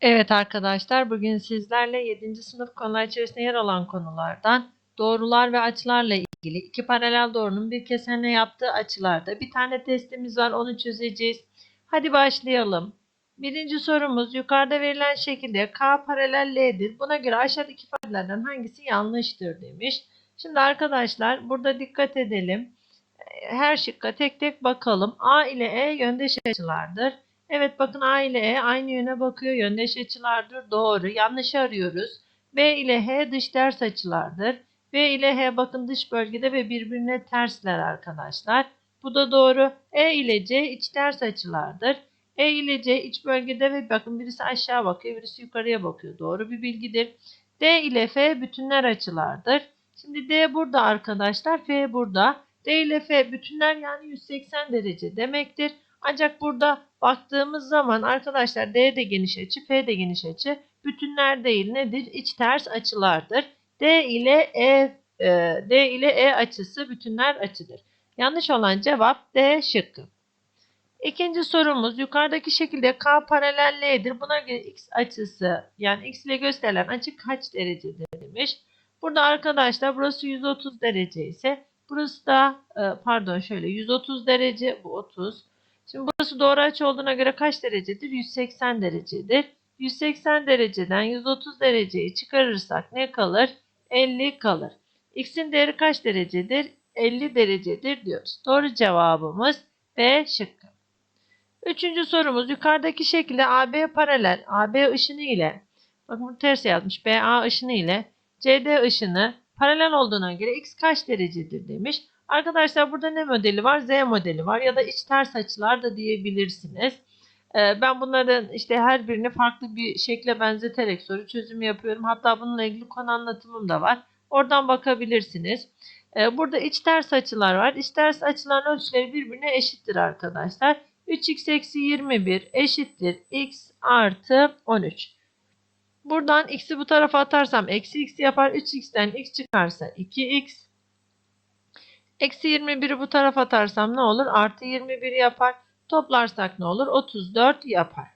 Evet arkadaşlar bugün sizlerle 7. sınıf konular içerisinde yer alan konulardan doğrular ve açılarla ilgili iki paralel doğrunun bir kesenle yaptığı açılarda bir tane testimiz var onu çözeceğiz. Hadi başlayalım. Birinci sorumuz yukarıda verilen şekilde K paralel L'dir. Buna göre aşağıdaki ifadelerden hangisi yanlıştır demiş. Şimdi arkadaşlar burada dikkat edelim. Her şıkka tek tek bakalım. A ile E yöndeş açılardır. Evet bakın A ile E aynı yöne bakıyor. Yöndeş açılardır. Doğru. Yanlış arıyoruz. B ile H dış ters açılardır. B ile H bakın dış bölgede ve birbirine tersler arkadaşlar. Bu da doğru. E ile C iç ters açılardır. E ile C iç bölgede ve bakın birisi aşağı bakıyor, birisi yukarıya bakıyor. Doğru bir bilgidir. D ile F bütünler açılardır. Şimdi D burada arkadaşlar, F burada. D ile F bütünler yani 180 derece demektir. Ancak burada baktığımız zaman arkadaşlar D de geniş açı, F de geniş açı. Bütünler değil nedir? İç ters açılardır. D ile E e, D ile E açısı bütünler açıdır. Yanlış olan cevap D şıkkı. İkinci sorumuz yukarıdaki şekilde K paralel L'dir. Buna göre X açısı yani X ile gösterilen açı kaç derecedir demiş. Burada arkadaşlar burası 130 derece ise burası da e, pardon şöyle 130 derece bu 30. Şimdi burası doğru açı olduğuna göre kaç derecedir? 180 derecedir. 180 dereceden 130 dereceyi çıkarırsak ne kalır? 50 kalır. X'in değeri kaç derecedir? 50 derecedir diyoruz. Doğru cevabımız B şıkkı. Üçüncü sorumuz yukarıdaki şekilde AB paralel AB ışını ile bakın bu ters yazmış BA ışını ile CD ışını paralel olduğuna göre X kaç derecedir demiş. Arkadaşlar burada ne modeli var? Z modeli var ya da iç ters açılar da diyebilirsiniz. Ee, ben bunların işte her birini farklı bir şekle benzeterek soru çözümü yapıyorum. Hatta bununla ilgili konu anlatımım da var. Oradan bakabilirsiniz. Ee, burada iç ters açılar var. İç ters açıların ölçüleri birbirine eşittir arkadaşlar. 3x eksi 21 eşittir x artı 13. Buradan x'i bu tarafa atarsam eksi x yapar. 3x'ten x çıkarsa 2x. Eksi 21'i bu tarafa atarsam ne olur? Artı 21 yapar. Toplarsak ne olur? 34 yapar.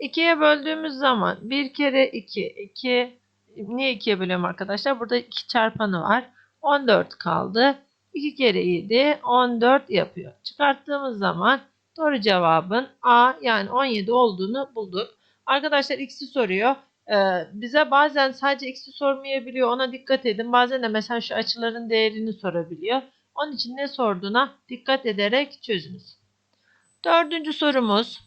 2'ye böldüğümüz zaman 1 kere 2, 2 niye 2'ye bölüyorum arkadaşlar? Burada 2 çarpanı var. 14 kaldı. 2 kere 7 14 yapıyor. Çıkarttığımız zaman doğru cevabın A yani 17 olduğunu bulduk. Arkadaşlar x'i soruyor. Ee, bize bazen sadece x'i sormayabiliyor. Ona dikkat edin. Bazen de mesela şu açıların değerini sorabiliyor. Onun için ne sorduğuna dikkat ederek çözünüz. Dördüncü sorumuz.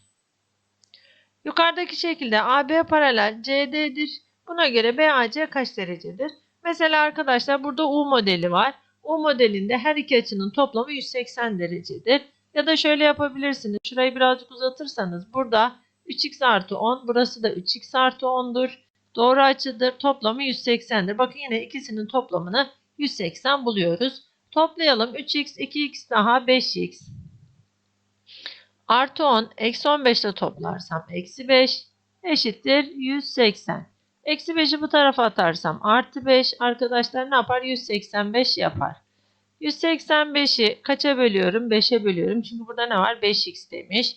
Yukarıdaki şekilde AB paralel CD'dir. Buna göre BAC kaç derecedir? Mesela arkadaşlar burada U modeli var. U modelinde her iki açının toplamı 180 derecedir. Ya da şöyle yapabilirsiniz. Şurayı birazcık uzatırsanız burada 3x artı 10 burası da 3x artı 10'dur. Doğru açıdır. Toplamı 180'dir. Bakın yine ikisinin toplamını 180 buluyoruz. Toplayalım. 3x, 2x daha 5x. Artı 10, eksi 15 ile toplarsam eksi 5 eşittir 180. Eksi 5'i bu tarafa atarsam artı 5 arkadaşlar ne yapar? 185 yapar. 185'i kaça bölüyorum? 5'e bölüyorum. Çünkü burada ne var? 5x demiş.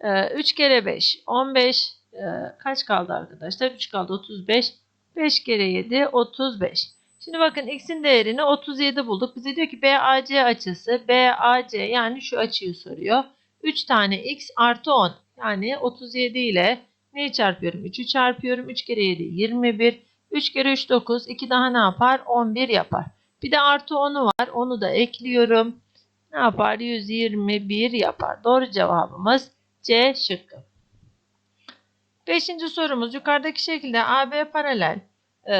Ee, 3 kere 5 15 ee, kaç kaldı arkadaşlar? 3 kaldı 35. 5 kere 7 35. Şimdi bakın x'in değerini 37 bulduk. Bize diyor ki BAC açısı BAC yani şu açıyı soruyor. 3 tane x artı 10 yani 37 ile neyi çarpıyorum? 3'ü çarpıyorum. 3 kere 7 21. 3 kere 3 9. 2 daha ne yapar? 11 yapar. Bir de artı 10'u var. Onu da ekliyorum. Ne yapar? 121 yapar. Doğru cevabımız C şıkkı. Beşinci sorumuz yukarıdaki şekilde AB paralel e,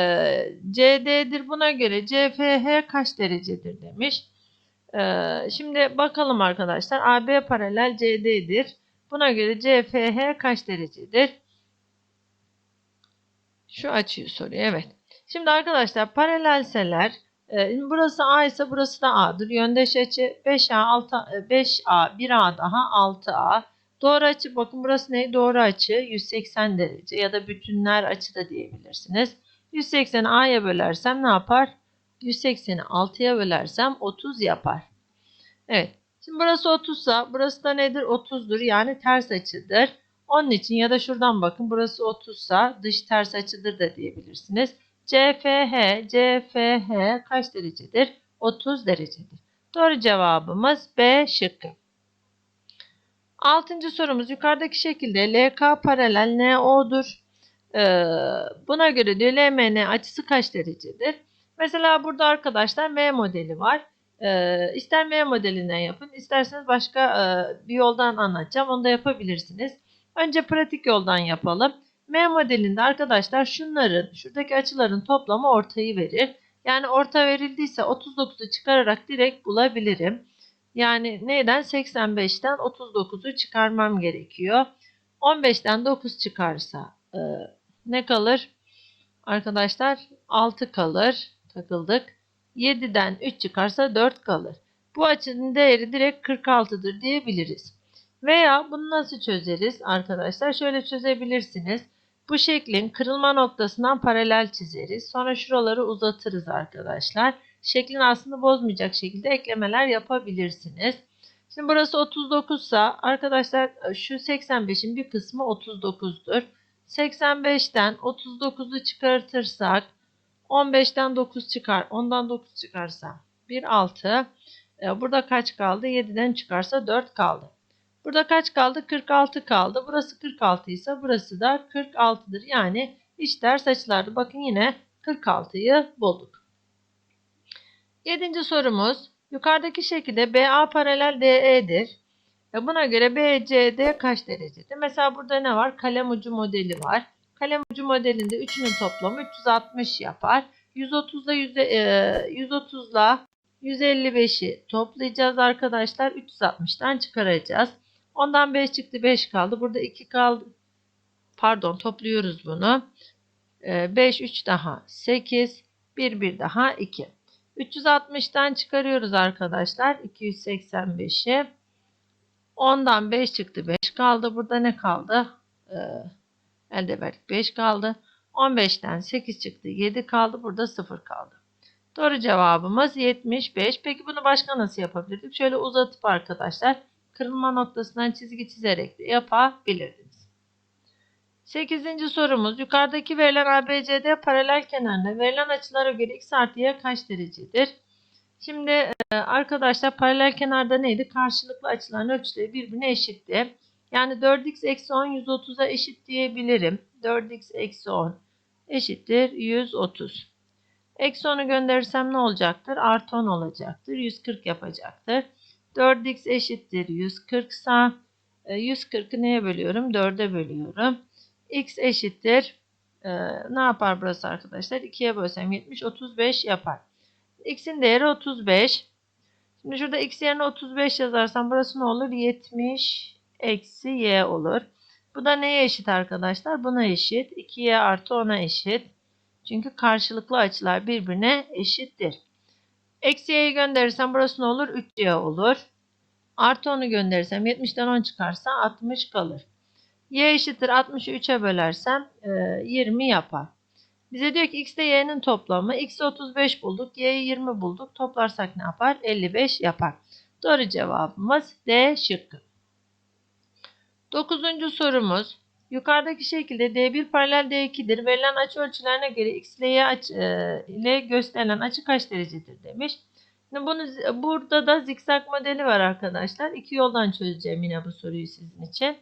CD'dir. Buna göre CFH kaç derecedir demiş. E, şimdi bakalım arkadaşlar. AB paralel CD'dir. Buna göre CFH kaç derecedir? Şu açıyı soruyor. Evet. Şimdi arkadaşlar paralelseler e, burası A ise burası da A'dır. Yöndeş açı 5A, 6, 5A, 1A daha 6A. Doğru açı bakın burası ne? Doğru açı 180 derece ya da bütünler açı da diyebilirsiniz. 180'i A'ya bölersem ne yapar? 180'i 6'ya bölersem 30 yapar. Evet. Şimdi burası 30 ise burası da nedir? 30'dur. Yani ters açıdır. Onun için ya da şuradan bakın burası 30 sa dış ters açıdır da diyebilirsiniz. CFH, CFH kaç derecedir? 30 derecedir. Doğru cevabımız B şıkkı. Altıncı sorumuz yukarıdaki şekilde LK paralel NO'dur. Ee, buna göre diyor LMN açısı kaç derecedir? Mesela burada arkadaşlar M modeli var. Ee, ister M modelinden yapın, isterseniz başka e, bir yoldan anlatacağım. Onu da yapabilirsiniz. Önce pratik yoldan yapalım. M modelinde arkadaşlar şunların, şuradaki açıların toplamı ortayı verir. Yani orta verildiyse 39'u çıkararak direkt bulabilirim. Yani neyden? 85'ten 39'u çıkarmam gerekiyor. 15'ten 9 çıkarsa e, ne kalır? Arkadaşlar 6 kalır. Takıldık. 7'den 3 çıkarsa 4 kalır. Bu açının değeri direkt 46'dır diyebiliriz. Veya bunu nasıl çözeriz arkadaşlar? Şöyle çözebilirsiniz. Bu şeklin kırılma noktasından paralel çizeriz. Sonra şuraları uzatırız arkadaşlar. Şeklin aslında bozmayacak şekilde eklemeler yapabilirsiniz. Şimdi burası 39 ise arkadaşlar şu 85'in bir kısmı 39'dur. 85'ten 39'u çıkartırsak 15'ten 9 çıkar. 10'dan 9 çıkarsa 1 6. E, Burada kaç kaldı? 7'den çıkarsa 4 kaldı. Burada kaç kaldı? 46 kaldı. Burası 46 ise burası da 46'dır. Yani iç ters açılardı. Bakın yine 46'yı bulduk. Yedinci sorumuz. Yukarıdaki şekilde BA paralel DE'dir. E, Buna göre BCD kaç derecedir? Mesela burada ne var? Kalem ucu modeli var. Kalem ucu modelinde üçünün toplamı 360 yapar. 130'la yüzde, e, 130'la 155'i toplayacağız arkadaşlar. 360'tan çıkaracağız. Ondan 5 çıktı 5 kaldı. Burada 2 kaldı. Pardon topluyoruz bunu. 5 3 daha 8 1 1 daha 2. 360'tan çıkarıyoruz arkadaşlar. 285'i. 10'dan 5 çıktı 5 kaldı. Burada ne kaldı? Ee, elde verdik 5 kaldı. 15'ten 8 çıktı 7 kaldı. Burada 0 kaldı. Doğru cevabımız 75. Peki bunu başka nasıl yapabilirdik? Şöyle uzatıp arkadaşlar kırılma noktasından çizgi çizerek de yapabilirdiniz. 8. sorumuz yukarıdaki verilen ABCD paralel kenarına verilen açılara göre x artı y kaç derecedir? Şimdi e, arkadaşlar paralel kenarda neydi? Karşılıklı açıların ölçüleri birbirine eşitti. Yani 4x eksi 10 130'a eşit diyebilirim. 4x eksi 10 eşittir 130. Eksi 10'u gönderirsem ne olacaktır? Artı 10 olacaktır. 140 yapacaktır. 4x eşittir 140 sa 140'ı neye bölüyorum? 4'e bölüyorum. x eşittir e, ne yapar burası arkadaşlar? 2'ye bölsem 70 35 yapar. X'in değeri 35. Şimdi şurada x yerine 35 yazarsam burası ne olur? 70 eksi y olur. Bu da neye eşit arkadaşlar? Buna eşit. 2y artı 10'a eşit. Çünkü karşılıklı açılar birbirine eşittir. Eksi y'yi gönderirsem burası ne olur? 3y olur. Artı 10'u gönderirsem 70'ten 10 çıkarsa 60 kalır. y eşittir 60'ı 3'e bölersem e, 20 yapar. Bize diyor ki x ile y'nin toplamı. x'i 35 bulduk. y'yi 20 bulduk. Toplarsak ne yapar? 55 yapar. Doğru cevabımız D şıkkı. Dokuzuncu sorumuz. Yukarıdaki şekilde D1 paralel D2'dir. Verilen açı ölçülerine göre x ile y açı, e, ile gösterilen açı kaç derecedir demiş. Şimdi bunu burada da zikzak modeli var arkadaşlar. İki yoldan çözeceğim yine bu soruyu sizin için.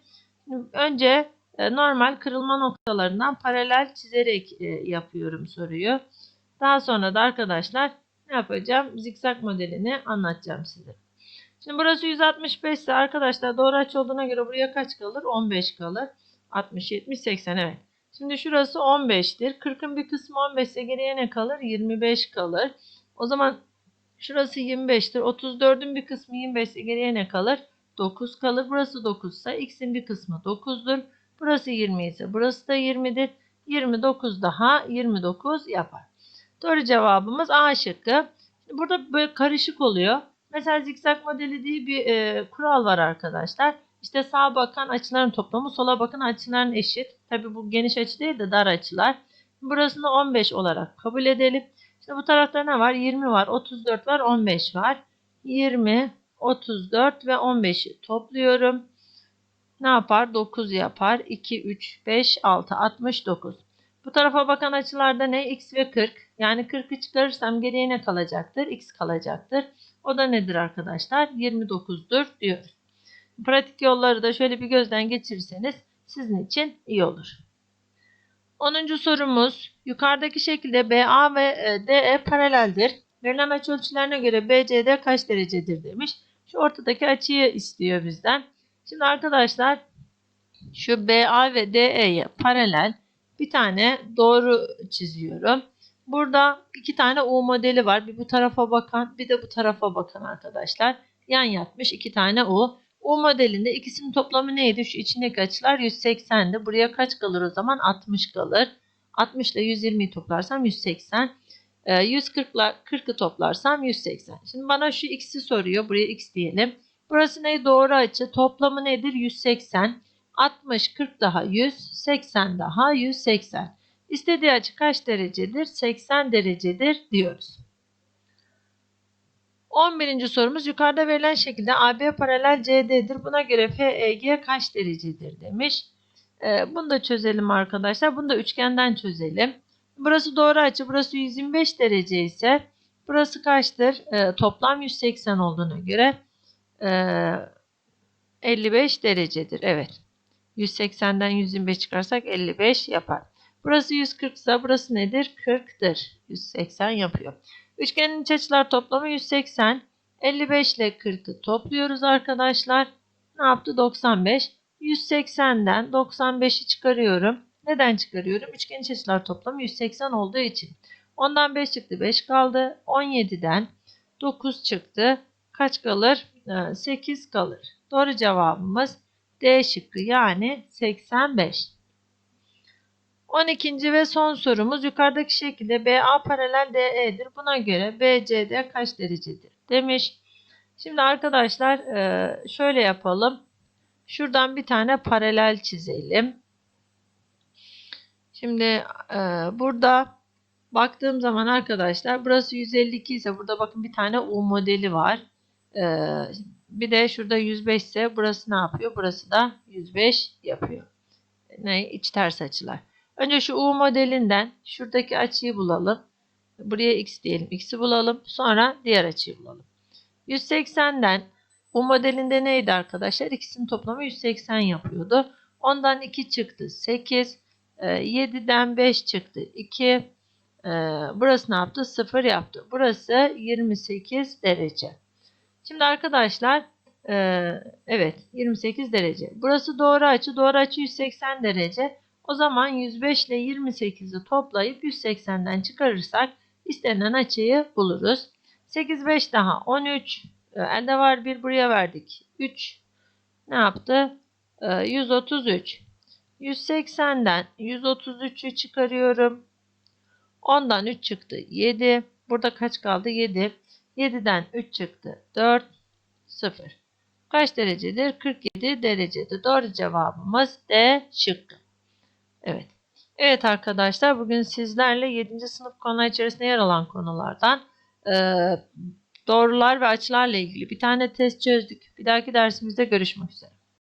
Şimdi önce normal kırılma noktalarından paralel çizerek e, yapıyorum soruyu. Daha sonra da arkadaşlar ne yapacağım? Zikzak modelini anlatacağım size. Şimdi burası 165 ise arkadaşlar doğru açı olduğuna göre buraya kaç kalır? 15 kalır. 60, 70, 80 evet. Şimdi şurası 15'tir. 40'ın bir kısmı 15 ise geriye ne kalır? 25 kalır. O zaman şurası 25'tir. 34'ün bir kısmı 25 ise geriye ne kalır? 9 kalır. Burası 9 ise x'in bir kısmı 9'dur. Burası 20 ise burası da 20'dir. 29 daha 29 yapar. Doğru cevabımız A şıkkı. Burada böyle karışık oluyor. Mesela zikzak modeli diye bir e, kural var arkadaşlar. İşte sağa bakan açıların toplamı sola bakan açıların eşit. Tabi bu geniş açı değil de dar açılar. Burasını 15 olarak kabul edelim. İşte bu tarafta ne var? 20 var, 34 var, 15 var. 20, 34 ve 15'i topluyorum. Ne yapar? 9 yapar. 2, 3, 5, 6, 69. Bu tarafa bakan açılarda ne? X ve 40. Yani 40'ı çıkarırsam geriye ne kalacaktır? X kalacaktır. O da nedir arkadaşlar? 29'dur diyoruz. Pratik yolları da şöyle bir gözden geçirirseniz sizin için iyi olur. 10. sorumuz yukarıdaki şekilde BA ve e, DE paraleldir. Verilen açı ölçülerine göre BCD kaç derecedir demiş. Şu ortadaki açıyı istiyor bizden. Şimdi arkadaşlar şu BA ve DE'ye paralel bir tane doğru çiziyorum. Burada iki tane U modeli var. Bir bu tarafa bakan bir de bu tarafa bakan arkadaşlar. Yan yatmış iki tane U. U modelinde ikisinin toplamı neydi? Şu içindeki açılar 180'di. Buraya kaç kalır o zaman? 60 kalır. 60 ile 120'yi toplarsam 180. 140 ile 40'ı toplarsam 180. Şimdi bana şu x'i soruyor. Buraya x diyelim. Burası ne? Doğru açı. Toplamı nedir? 180. 60, 40 daha 100, 80 daha 180. İstediği açı kaç derecedir? 80 derecedir diyoruz. 11. sorumuz yukarıda verilen şekilde AB paralel CD'dir. Buna göre FEG kaç derecedir demiş. Ee, bunu da çözelim arkadaşlar. Bunu da üçgenden çözelim. Burası doğru açı. Burası 125 derece ise burası kaçtır? Ee, toplam 180 olduğuna göre 55 derecedir. Evet. 180'den 125 çıkarsak 55 yapar. Burası 140 ise burası nedir? 40'tır. 180 yapıyor. Üçgenin iç açılar toplamı 180. 55 ile 40'ı topluyoruz arkadaşlar. Ne yaptı? 95. 180'den 95'i çıkarıyorum. Neden çıkarıyorum? Üçgenin iç açılar toplamı 180 olduğu için. Ondan 5 çıktı. 5 kaldı. 17'den 9 çıktı. Kaç kalır? 8 kalır. Doğru cevabımız D şıkkı yani 85. 12. ve son sorumuz yukarıdaki şekilde BA paralel DE'dir. Buna göre BCD kaç derecedir demiş. Şimdi arkadaşlar e, şöyle yapalım. Şuradan bir tane paralel çizelim. Şimdi e, burada baktığım zaman arkadaşlar burası 152 ise burada bakın bir tane U modeli var. E, bir de şurada 105 ise burası ne yapıyor? Burası da 105 yapıyor. Ne? İç ters açılar. Önce şu U modelinden şuradaki açıyı bulalım. Buraya x diyelim. X'i bulalım. Sonra diğer açıyı bulalım. 180'den U modelinde neydi arkadaşlar? İkisinin toplamı 180 yapıyordu. Ondan 2 çıktı. 8. 7'den 5 çıktı. 2. Burası ne yaptı? 0 yaptı. Burası 28 derece. Şimdi arkadaşlar evet 28 derece. Burası doğru açı. Doğru açı 180 derece. O zaman 105 ile 28'i toplayıp 180'den çıkarırsak istenen açıyı buluruz. 8 5 daha 13. Elde var 1 buraya verdik. 3 ne yaptı? 133. 180'den 133'ü çıkarıyorum. Ondan 3 çıktı 7. Burada kaç kaldı? 7. 7'den 3 çıktı 4. 0. Kaç derecedir? 47 derecedir. Doğru cevabımız D şıkkı. Evet. Evet arkadaşlar bugün sizlerle 7. sınıf konular içerisinde yer alan konulardan e, doğrular ve açılarla ilgili bir tane test çözdük. Bir dahaki dersimizde görüşmek üzere.